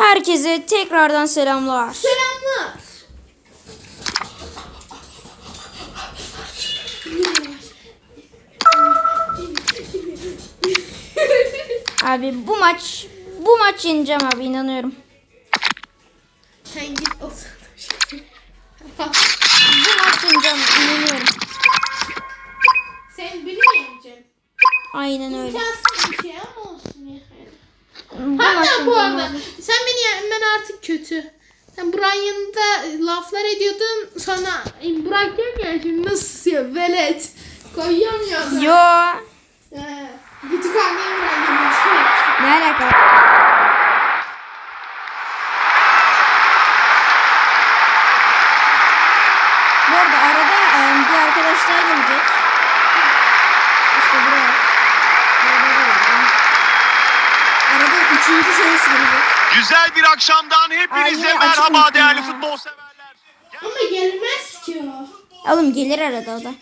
Herkese tekrardan selamlar. Selamlar. Abi bu maç bu maç yeneceğim abi inanıyorum. Sen git otur. Bu maç yeneceğim inanıyorum. Sen beni yeneceksin? Aynen öyle. İmkansız bir şey. Hatta bu arada sen beni yenmen artık kötü. Sen Burak'ın yanında laflar ediyordun sonra Burak diyor ya şimdi nasıl ya velet. Koyamıyor da. Yo He. Gıcık anneye Burak ne alaka? Bu arada arada bir arkadaşlar gelecek. İşte buraya. Arada, arada üçüncü şahıs gelecek. Güzel bir akşamdan hepinize Ay, merhaba değerli ya. futbol severler. Ama gelmez ki o. Oğlum gelir arada o da.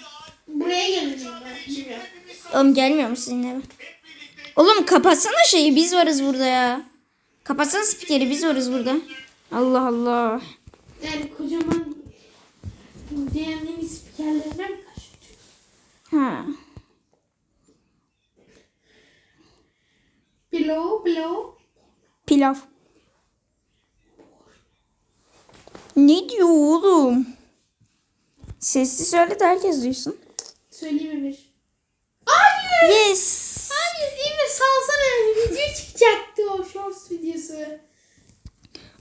Buraya geleceğim ben. Bilmiyorum. Oğlum gelmiyor mu sizin eve? Oğlum kapatsana şeyi biz varız burada ya. Kapatsana spikeri biz varız burada. Allah Allah. Yani kocaman DM'nin spikerlerine mi kaçtı? Ha. Below, below. Pilav. Ne diyor oğlum? Sesli söyle de herkes duysun. Söyleyeyim Emir. Hayır. Yes. Hayır mi? Salsana video çıkacaktı o shorts videosu.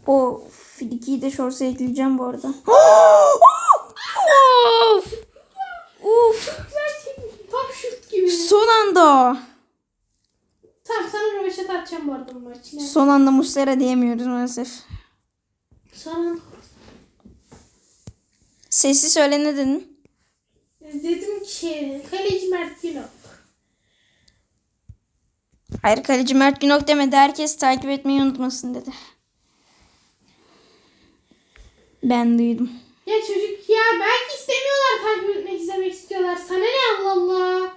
O Friki'yi de shorts'a ekleyeceğim bu arada. of. Uf. Tam şut gibi. Son anda. Tamam sana röveşat atacağım bu arada bu maçına. Son anda Muslera diyemiyoruz maalesef. Sonra Sesli söyle ne dedin? dedim ki kaleci Mert Günok. Hayır kaleci Mert Günok demedi. Herkes takip etmeyi unutmasın dedi. Ben duydum. Ya çocuk ya belki istemiyorlar takip etmek izlemek istiyorlar. Sana ne Allah Allah.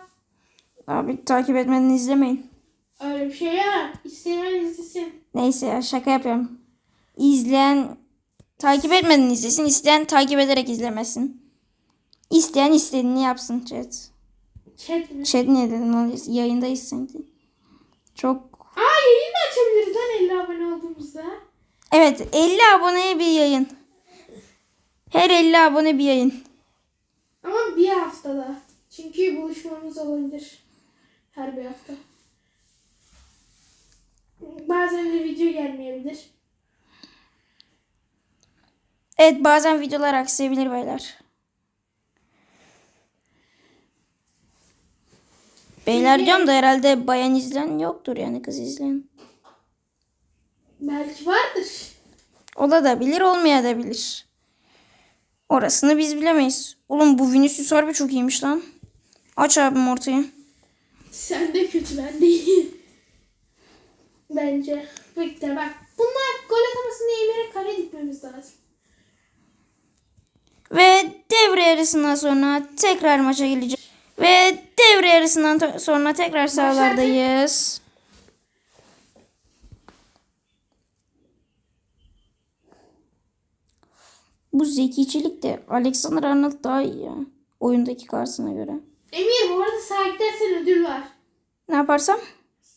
Abi takip etmeden izlemeyin. Öyle bir şey ya. İsteyen izlesin. Neyse ya şaka yapıyorum. İzleyen takip etmeden izlesin. isteyen takip ederek izlemesin. İsteyen istediğini yapsın chat. Chat mi? Chat ne dedin lan? Yayındayız sanki. Çok... Aa yayın da açabiliriz lan 50 abone olduğumuzda. Evet 50 aboneye bir yayın. Her 50 abone bir yayın. Ama bir haftada. Çünkü buluşmamız olabilir. Her bir hafta. Bazen de video gelmeyebilir. Evet bazen videolar aksayabilir beyler. Beyler diyorum da herhalde bayan izleyen yoktur yani kız izleyen. Belki vardır. Ola da bilir olmaya da bilir. Orasını biz bilemeyiz. Oğlum bu Vinicius harbi çok iyiymiş lan. Aç abim ortayı. Sen de kötü ben değil. Bence. Bekle bak. Bunlar gol atamasın diye Emir'e kare dikmemiz lazım. Ve devre yarısından sonra tekrar maça geleceğiz. Ve devre yarısından sonra tekrar sahalardayız. Bu zekicilik de Alexander Arnold daha iyi ya. Oyundaki karşısına göre. Emir bu arada sağa gidersen ödül var. Ne yaparsam?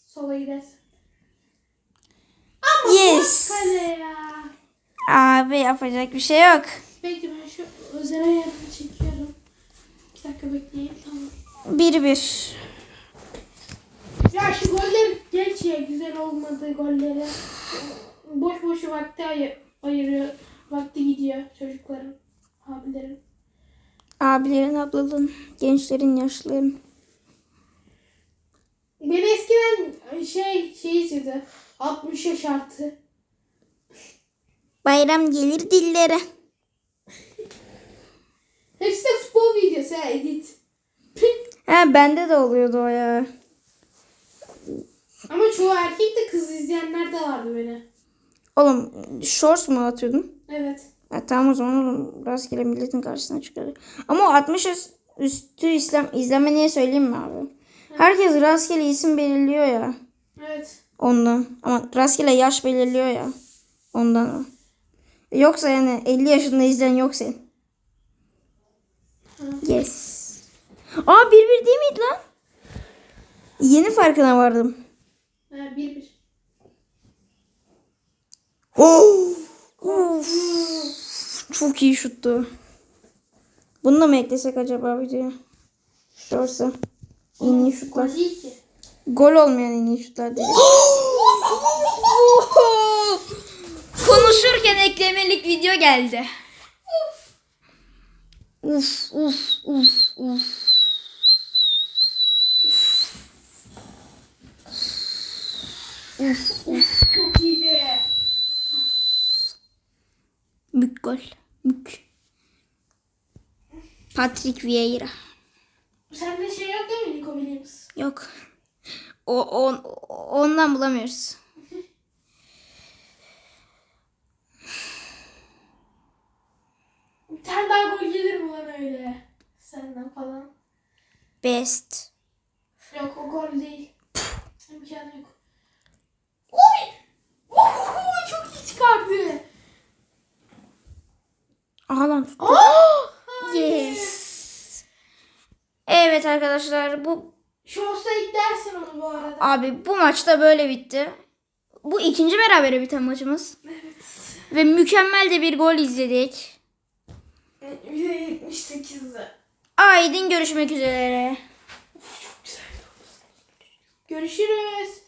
Sola gidersen. Ama Yes. boş kale ya. Abi yapacak bir şey yok. Bekle ben şu özel ayarını çekiyorum. Bir dakika bekleyin tamam. 1-1. Ya şu goller geç ya güzel olmadı golleri. Boş boş vakti ayı- ayırıyor. Vakti gidiyor çocukların, abilerin. Abilerin, ablaların, gençlerin, yaşlıların. Ben eskiden şey şey izliyordum. 60 yaş artı. Bayram gelir dillere. Hepsi de futbol videosu ha edit. He bende de oluyordu o ya. Ama çoğu erkek de kız izleyenler de vardı beni. Oğlum shorts mu atıyordun? Evet. Ha, tamam o zaman oğlum rastgele milletin karşısına çıkıyordu. Ama o 60 yaş üstü İslam, izleme niye söyleyeyim mi abi? Herkes rastgele isim belirliyor ya Evet. ondan. Ama rastgele yaş belirliyor ya. Ondan. Yoksa yani 50 yaşında izleyen yok senin. Yes. Aa bir bir değil miydi lan? Yeni farkına vardım. Ha, bir bir. Of. Çok iyi şuttu. Bunu da mı eklesek acaba videoya? Şorsa. En iyi şutlar. Gol olmayan en iyi şutlar değil. Konuşurken eklemelik video geldi. Uf uf uf uf. Çok iyiydi. Mük gol. Mük. Patrick Vieira. Sende şey yok değil mi Nico Williams? Yok. O, on, ondan bulamıyoruz. Bir tane daha gol gelir mi lan öyle? Senden falan. Best. Yok o gol değil. İmkanı yok. Oy! Oy! Çok iyi çıkardı. Aha lan tuttu. Yes. Evet arkadaşlar bu Şu olsa eklersin onu bu arada. abi bu maçta böyle bitti. Bu ikinci berabere biten maçımız. Evet. Ve mükemmel de bir gol izledik. %78'de. Aydın görüşmek üzere. Görüşürüz.